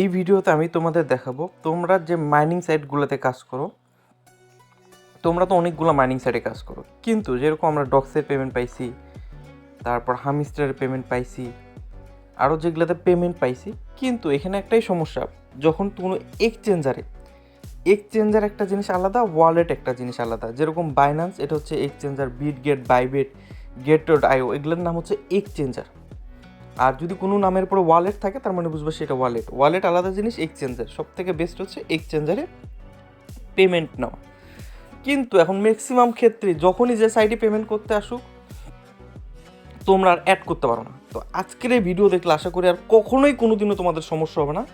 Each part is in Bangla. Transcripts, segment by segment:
এই ভিডিওতে আমি তোমাদের দেখাবো, তোমরা যে মাইনিং সাইটগুলোতে কাজ করো, তোমরা তো অনেকগুলো মাইনিং সাইটে কাজ করো। কিন্তু যেরকম আমরা ডক্সের পেমেন্ট পাইছি, তারপর হামিস্টারের পেমেন্ট পাইছি আরও যেগুলোতে পেমেন্ট পাইছি, কিন্তু এখানে একটাই সমস্যা, যখন কোনো এক্সচেঞ্জারে এক্সচেঞ্জার একটা জিনিস আলাদা ওয়ালেট একটা জিনিস আলাদা। যেরকম বাইন্যান্স এটা হচ্ছে exchanger Bitget Bybit Gate dot io এগুলোর নাম হচ্ছে এক্সচেঞ্জার আর যদি কোনো নামের পরে ওয়ালেট থাকে, তার মানে বুঝবে সেটা ওয়ালেট ওয়ালেট আলাদা জিনিস এক্সচেঞ্জার সব থেকে বেস্ট হচ্ছে এক্সচেঞ্জারে পেমেন্ট নেওয়া। কিন্তু এখন ম্যাক্সিমাম ক্ষেত্রে যখনই যে সাইডে পেমেন্ট করতে আসুক, তোমরা আর অ্যাড করতে পারো না। তো আজকের এই ভিডিও দেখলে আশা করি আর কখনোই কোনো দিনও তোমাদের সমস্যা হবে না।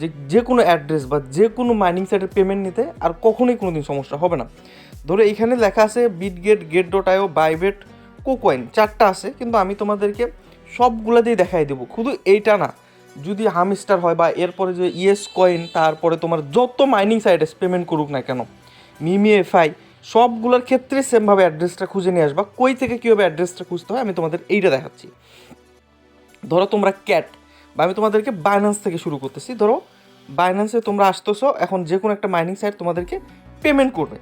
যে যে কোনো অ্যাড্রেস বা যে কোনো মাইনিং সাইটের পেমেন্ট নিতে আর কখনোই কোনো দিন সমস্যা হবে না। ধরো এখানে লেখা আছে Bitget Gate dot io Bybit KuCoin চারটা আছে। কিন্তু আমি তোমাদেরকে সবগুলো দিয়ে দেখাই দেবো। শুধু এইটা না, যদি হামিস্টার হয় বা এরপরে যে ইয়েস কয়েন, তারপরে তোমার যত মাইনিং সাইটে পেমেন্ট করুক না কেন, মিমি, এফআই, সবগুলোর ক্ষেত্রে সেমভাবে অ্যাড্রেসটা খুঁজে নিয়ে আসবা। কই থেকে কীভাবে অ্যাড্রেসটা খুঁজতে হয়, আমি তোমাদের এইটা দেখাচ্ছি। ধরো তোমরা ক্যাট বা আমি তোমাদেরকে বাইন্যান্স থেকে শুরু করতেছি। ধরো বাইন্যান্সে তোমরা আসতেছো, এখন যে কোনো একটা মাইনিং সাইট তোমাদেরকে পেমেন্ট করবে।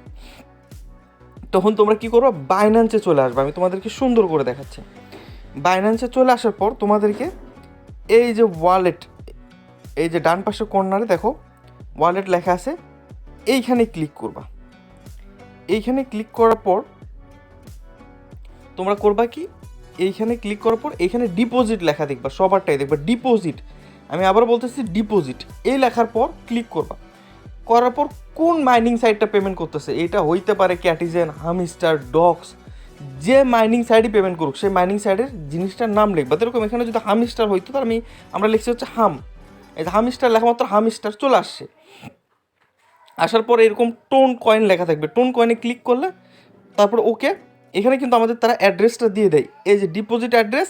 তখন তোমরা কি করবে? বাইন্যান্সে চলে আসবে। আমি তোমাদেরকে সুন্দর করে দেখাচ্ছি। বাইন্যান্সে চলে আসার পর তোমাদেরকে এই যে ওয়ালেট এই যে ডান পাশের কর্নারে দেখো ওয়ালেট লেখা আছে, এইখানে ক্লিক করবা। এইখানে ক্লিক করার পর তোমরা করবা কি? এইখানে ক্লিক করার পর এইখানে ডিপোজিট লেখা দেখবা, সবারটাই দেখবা ডিপোজিট আমি আবার বলতেছি ডিপোজিট এই লেখার পর ক্লিক করবা। করার পর কোন মাইনিং সাইটটা পেমেন্ট করতেছে? এটা হইতে পারে ক্যাটিজেন হামিস্টার ডক্স যে মাইনিং সাইডে পেমেন্ট করুক, সেই মাইনিং সাইডের জিনিসটার নাম লিখবা। যেরকম এখানে যদি হামিস্টার হইতো তার আমি, আমরা লিখছি হচ্ছে হাম এই যে হামিস্টার লেখা মাত্র হামিস্টার চলে আসছে। আসার পর এরকম টোন কয়েন লেখা থাকবে। টোন কয়েনে ক্লিক করলে, তারপর ওকে এখানে কিন্তু আমাদের তারা অ্যাড্রেসটা দিয়ে দেয়। এই যে ডিপোজিট অ্যাড্রেস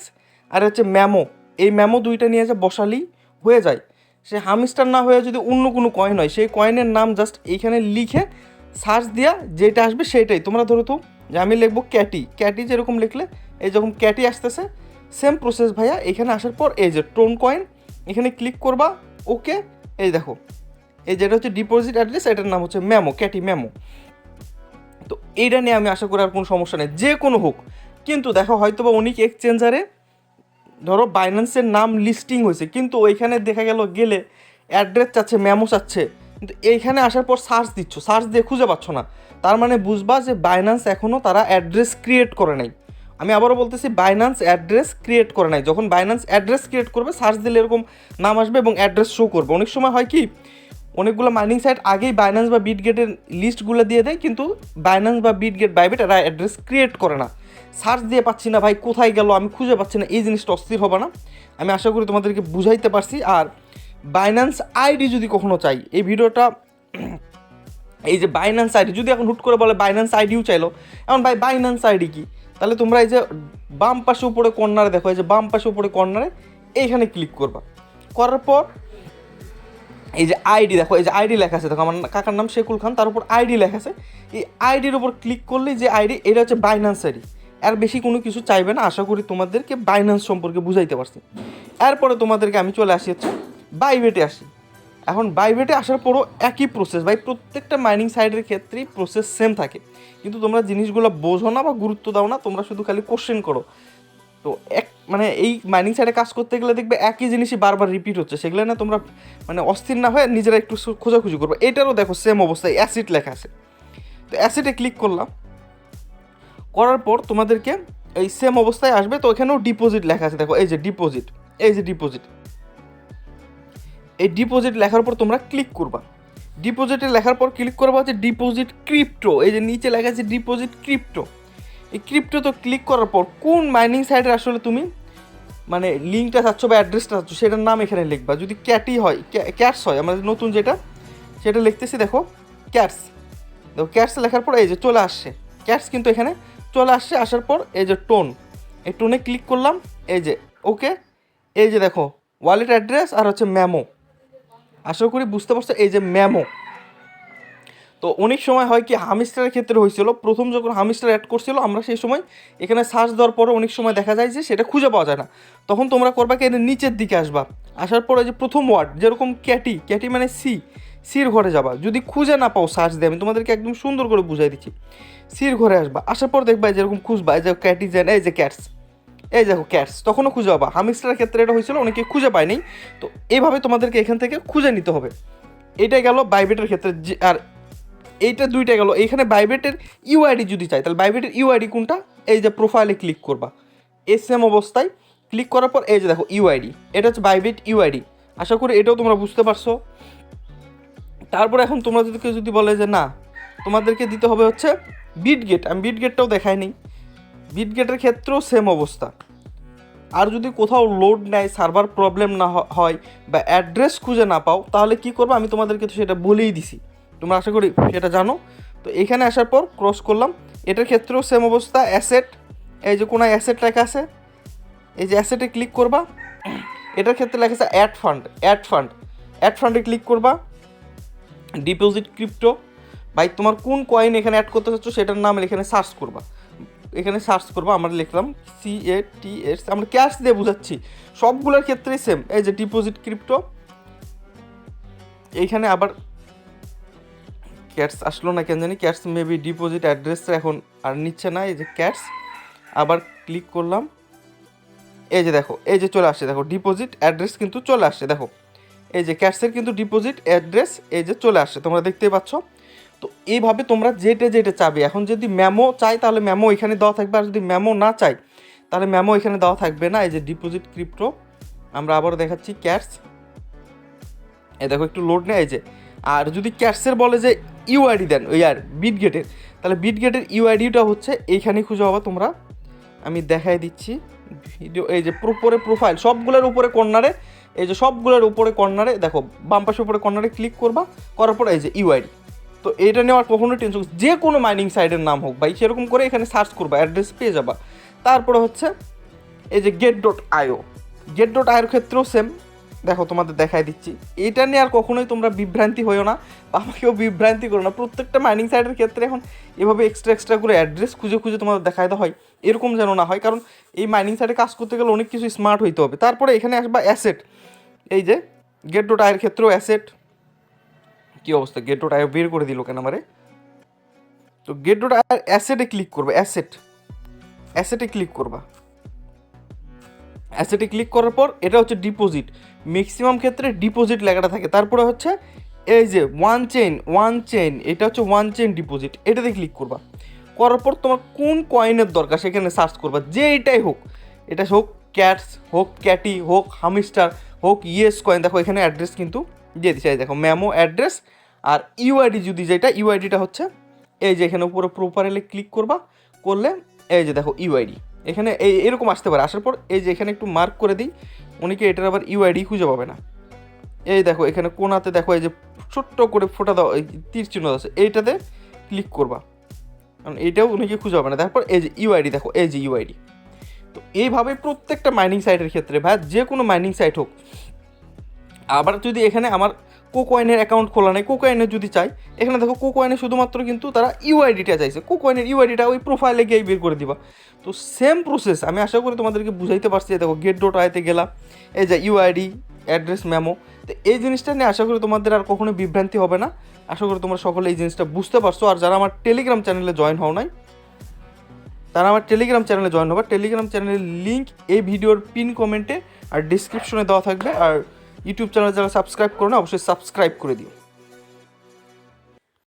আর হচ্ছে ম্যামো এই ম্যামো দুইটা নিয়ে যে বসালেই হয়ে যায়। সে হামিস্টার না হয়ে যদি অন্য কোনো কয়েন হয়, সেই কয়েনের নাম জাস্ট এইখানে লিখে সার্চ দিয়া যেটা আসবে সেটাই। তোমরা ধরো তো যে আমি লিখব ক্যাটি। ক্যাটি যেরকম লিখলে, এই যখন ক্যাটি আসতেছে সেম প্রসেস ভাইয়া, এখানে আসার পর এই যে টোন কয়েন এখানে ক্লিক করবা ওকে এই দেখো। এই যেটা হচ্ছে ডিপোজিট অ্যাড্রেস এটার নাম হচ্ছে ম্যামো ক্যাটি ম্যামো তো এইটা নিয়ে আমি আশা করি আর কোনো সমস্যা নেই, যে কোনো হোক। কিন্তু দেখো হয়তো বা অনেক এক্সচেঞ্জারে ধরো বাইন্যান্সের নাম লিস্টিং হয়েছে, কিন্তু ওইখানে দেখা গেল গেলে অ্যাড্রেস চাচ্ছে ম্যামো চাচ্ছে। কিন্তু এইখানে আসার পর সার্চ দিচ্ছ সার্চ দিয়ে খুঁজে পাচ্ছ না। তার মানে বুঝবা যে বাইন্যান্স এখনও তারা অ্যাড্রেস ক্রিয়েট করে নাই। আমি আবারও বলতেছি বাইন্যান্স অ্যাড্রেস ক্রিয়েট করে নাই। যখন বাইন্যান্স অ্যাড্রেস ক্রিয়েট করবে সার্চ দিলে এরকম নাম আসবে এবং অ্যাড্রেস শো করবে। অনেক সময় হয় কি, অনেকগুলো মাইনিং সাইট আগেই বাইন্যান্স বা বিট গেটের লিস্টগুলো দিয়ে দেয়, কিন্তু বাইন্যান্স বা বিট গেট বাইবেট এরা অ্যাড্রেস ক্রিয়েট করে না। সার্চ দিয়ে পাচ্ছি না, ভাই, কোথায় গেল, আমি খুঁজে পাচ্ছি না, এই জিনিসটা অস্থির হবে না। আমি আশা করি তোমাদেরকে বুঝাইতে পারছি। আর বাইন্যান্স আইডি যদি কখনো চাই, এই ভিডিওটা এই যে বাইন্যান্স আইডি যদি এখন হুট করে বলে বাইন্যান্স আইডিও চাইলো, এখন ভাই বাইন্যান্স আইডি কি? তাহলে তোমরা এই যে বাম পাশে উপরে কর্নারে দেখো, এই যে বাম পাশে উপরে কর্নারে এইখানে ক্লিক করবা। করার পর এই যে আইডি দেখো, এই যে আইডি লেখা আছে, দেখো আমার কাকার নাম শেকুল খান, তার উপর আইডি লেখা আছে। এই আইডির উপর ক্লিক করলেই যে আইডি এটা হচ্ছে বাইন্যান্স আইডি আর বেশি কোনো কিছু চাইবে না, আশা করি তোমাদেরকে বাইন্যান্স সম্পর্কে বুঝাইতে পারছি। এরপরে তোমাদেরকে আমি চলে আসি হচ্ছে বাইবেটে আসি। এখন বাইবেটে আসার পরও একই প্রসেস ভাই প্রত্যেকটা মাইনিং সাইডের ক্ষেত্রেই প্রসেস সেম থাকে। কিন্তু তোমরা জিনিসগুলো বোঝো না বা গুরুত্ব দাও না, তোমরা শুধু খালি কোশ্চেন করো। তো এক মানে এই মাইনিং সাইডে কাজ করতে গেলে দেখবে একই জিনিসই বারবার রিপিট হচ্ছে। সেগুলো না তোমরা মানে অস্থির না হয়ে নিজেরা একটু খোঁজাখুঁজি করবে। এটারও দেখো সেম অবস্থায় অ্যাসিড লেখা আছে। তো অ্যাসিডে ক্লিক করলাম। করার পর তোমাদেরকে এই সেম অবস্থায় আসবে। তো এখানেও ডিপোজিট লেখা আছে। দেখো, এই যে ডিপোজিট এই যে ডিপোজিট এই ডিপোজিট লেখার পর তোমরা ক্লিক করবা। ডিপোজিটে লেখার পর ক্লিক করবা হচ্ছে ডিপোজিট ক্রিপ্টো এই যে নিচে লেখা আছে ডিপোজিট ক্রিপ্টো এই ক্রিপ্টো তো ক্লিক করার পর কোন মাইনিং সাইটে আসলে তুমি মানে লিঙ্কটা চাচ্ছ বা অ্যাড্রেসটা চাচ্ছ, সেটার নাম এখানে লিখবা। যদি ক্যাটি হয় ক্যাটস হয়, আমাদের নতুন যেটা, সেটা লিখতেছি দেখো ক্যাটস দেখো ক্যাটস লেখার পর এই যে চলে আসছে। ক্যাটস কিন্তু এখানে চলে আসছে, আসার পর এই যে টোন এই টোনে ক্লিক করলাম, এই যে ওকে এই যে দেখো ওয়ালেট অ্যাড্রেস আর হচ্ছে ম্যামো আশা করি বুঝতে পারছ, এই যে ম্যামো তো অনেক সময় হয় কি হামিস্টারের ক্ষেত্রে হয়েছিল, প্রথম যখন হামিস্টার অ্যাড করছিল, আমরা সেই সময় এখানে সার্চ দেওয়ার পরে অনেক সময় দেখা যায় যে সেটা খুঁজে পাওয়া যায় না। তখন তোমরা করবা কি নিচের দিকে আসবা। আসার পরে যে প্রথম ওয়ার্ড যেরকম ক্যাটি ক্যাটি মানে সি সির ঘরে যাবা। যদি খুঁজে না পাও সার্চ দিয়ে, আমি তোমাদেরকে একদম সুন্দর করে বুঝাই দিচ্ছি। সির ঘরে আসবা, আসার পর দেখবা যেরকম খুঁজবা, এই যে ক্যাটিজেন এই যে ক্যাটস এই দেখো ক্যাটস তখনও খুঁজে পাবা। হামিস্টারের ক্ষেত্রে এটা হয়েছিল, অনেকে খুঁজে পায়নি। তো এইভাবে তোমাদেরকে এখান থেকে খুঁজে নিতে হবে। এটা গেল বাইবেটের ক্ষেত্রে আর এইটা দুইটা গেল। এইখানে বাইবেটের ইউআইডি যদি চাই, তাহলে বাইবেটের ইউআইডি কোনটা? এই যে প্রোফাইলে ক্লিক করবা। এই সেম অবস্থায় ক্লিক করার পর, এই যে দেখো ইউআইডি এটা হচ্ছে বাইবেট ইউআইডি আশা করি এটাও তোমরা বুঝতে পারছ। তারপরে এখন তোমাদেরকে যদি যদি বলে যে না, তোমাদেরকে দিতে হবে হচ্ছে বিট গেট আমি বিট গেটটাও দেখাইনি। বিট গেটের ক্ষেত্রেও সেম অবস্থা। আর যদি কোথাও লোড নেয় সার্ভার প্রবলেম না হয় বা অ্যাড্রেস খুঁজে না পাও, তাহলে কি করব? আমি তোমাদেরকে তো সেটা বলেই দিছি। তোমরা আশা করি সেটা জানো। তো এখানে আসার পর ক্রস করলাম। এটার ক্ষেত্রেও সেম অবস্থা। অ্যাসেট এই যে কোনো অ্যাসেট লেখা আছে, এই যে অ্যাসেটে ক্লিক করবা। এটার ক্ষেত্রে লেখা আছে add fund add fund add ফান্ডে ক্লিক করবা। ডিপোজিট ক্রিপ্টো ভাই, তোমার কোন কয়েন এখানে অ্যাড করতে চাচ্ছ, সেটার নাম এখানে সার্চ করবা। এখানে সার্চ করব, আমরা লিখলাম সি এ টি এস আমরা ক্যাশ দিয়ে বুঝাচ্ছি। সবগুলোর ক্ষেত্রেই সেম এই যে ডিপোজিট ক্রিপ্টো এইখানে আবার ক্যাটস আসলো না কেন জানি ক্যাটস মেবি ডিপোজিট অ্যাড্রেসটা এখন আর নিচ্ছে না, এই যে ক্যাটস আবার ক্লিক করলাম। এই যে দেখো, এই যে চলে আসছে, দেখো ডিপোজিট অ্যাড্রেস কিন্তু চলে আসছে, দেখো। এই যে ক্যাটসের কিন্তু ডিপোজিট অ্যাড্রেস এই যে চলে আসছে, তোমরা দেখতেই পাচ্ছ। তো এইভাবে তোমরা যেটা যেটা চাবে। এখন যদি ম্যামো চাই তাহলে ম্যামো এখানে দেওয়া থাকবে। আর যদি ম্যামো না চাই তাহলে ম্যামো এখানে দেওয়া থাকবে না। এই যে ডিপোজিট ক্রিপ্টো আমরা আবারও দেখাচ্ছি ক্যাশ এই দেখো, একটু লোড নেয়, এই যে। আর যদি ক্যাটসের বলে যে ইউআইডি দেন, ওই আর বিট গেটের তাহলে বিট গেটের ইউআইডিটা হচ্ছে এইখানেই খুঁজে পাবা তোমরা। আমি দেখাই দিচ্ছি। ভিডিও এই যে উপরে প্রোফাইল সবগুলোর উপরে কর্নারে এই যে সবগুলোর উপরে কর্নারে দেখো, বাম উপরে কর্নারে ক্লিক করবা, করার পর এই যে ইউআইডি তো এটা নেওয়ার কখনো টেনশন যে কোনো মাইনিং সাইটের নাম হোক ভাই, সেরকম করে এখানে সার্চ করবা অ্যাড্রেস পেয়ে যাবা। তারপরে হচ্ছে, এই যে Gate dot io Gate dot আইওর ক্ষেত্রেও সেম দেখো তোমাদের দেখাই দিচ্ছি। এটা নিয়ে আর কখনোই তোমরা বিভ্রান্তি হইও না। বা আমাকেও বিভ্রান্তি করো না। প্রত্যেকটা মাইনিং সাইটের ক্ষেত্রে এখন এভাবে এক্সট্রা এক্সট্রা করে অ্যাড্রেস খুঁজে খুঁজে তোমাদের দেখাই দেওয়া হয়। এরকম যেন না হয়, কারণ এই মাইনিং সাইটে কাজ করতে গেলে অনেক কিছু স্মার্ট হইতে হবে। তারপরে এখানে আসবা অ্যাসেট এই যে গেট ডট আয়ের ক্ষেত্রেও অ্যাসেট কী অবস্থা? গেট ডট আয় বের করে দিল কেন আমারে? তো গেট ডট আয়ের অ্যাসেটে ক্লিক করবে অ্যাসেট অ্যাসেটে ক্লিক করবা। অ্যাসেটে ক্লিক করার পর এটা হচ্ছে ডিপোজিট ম্যাক্সিমাম ক্ষেত্রে ডিপোজিট লেখাটা থাকে। তারপরে হচ্ছে এই যে ওয়ান চেইন ওয়ান চেইন এটা হচ্ছে ওয়ান চেইন ডিপোজিট এটাতে ক্লিক করবা। করার পর তোমার কোন কয়েনের দরকার সেখানে সার্চ করবা। যে এটাই হোক, এটা হোক ক্যাটস হোক ক্যাটি হোক হামিস্টার হোক ইয়েস কয়েন দেখো এখানে অ্যাড্রেস কিন্তু দিয়ে দিচ্ছে। দেখো ম্যামো অ্যাড্রেস আর ইউআইডি যদি যেটা ইউআইডিটা হচ্ছে এই যে এখানে উপরে প্রোফাইলে ক্লিক করবা, করলে এই যে দেখো ইউআইডি এখানে এই, এরকম আসতে পারে। আসার পর এই যে এখানে একটু মার্ক করে দিই অনেকে এটার আবার ইউআইডি খুঁজে পাবে না? এই দেখো, এখানে কোনাতে দেখো এই যে ছোট্ট করে ফোটা দাও, এই তীর চিহ্ন আছে, এইটাতে ক্লিক করবা। কারণ এইটাও অনেকে খুঁজে পাবে না। তারপর এই যে ইউআইডি দেখো, এই যে ইউআইডি তো এইভাবে প্রত্যেকটা মাইনিং সাইটের ক্ষেত্রে ভাই যে কোনো মাইনিং সাইট হোক আবার যদি এখানে আমার কোকোয়েনের অ্যাকাউন্ট খোলা নেই কোকোয়েনের যদি চাই, এখানে দেখো কোকোয়েনে শুধুমাত্র কিন্তু তারা ইউআইডিটা চাইছে। কোকোয়েনের ইউআইডিটা ওই প্রোফাইলে গিয়ে বের করে দিবা। তো সেম প্রসেস আমি আশা করি তোমাদেরকে বুঝাইতে পারছি দেখো গেট ডট আইতে গেলাম, এই যে ইউআইডি অ্যাড্রেস মেমো তো এই জিনিসটা নিয়ে আশা করি তোমাদের আর কখনো বিভ্রান্তি হবে না। আশা করি তোমরা সকলে এই জিনিসটা বুঝতে পারছ। আর যারা আমার টেলিগ্রাম চ্যানেলে জয়েন হও নাই, তারা আমার টেলিগ্রাম চ্যানেলে জয়েন হবে। টেলিগ্রাম চ্যানেলের লিঙ্ক এই ভিডিওর পিন কমেন্টে আর ডিসক্রিপশনে দেওয়া থাকবে। আর ইউটিউব চ্যানেল যারা সাবস্ক্রাইব করো না অবশ্যই সাবস্ক্রাইব করে দিও।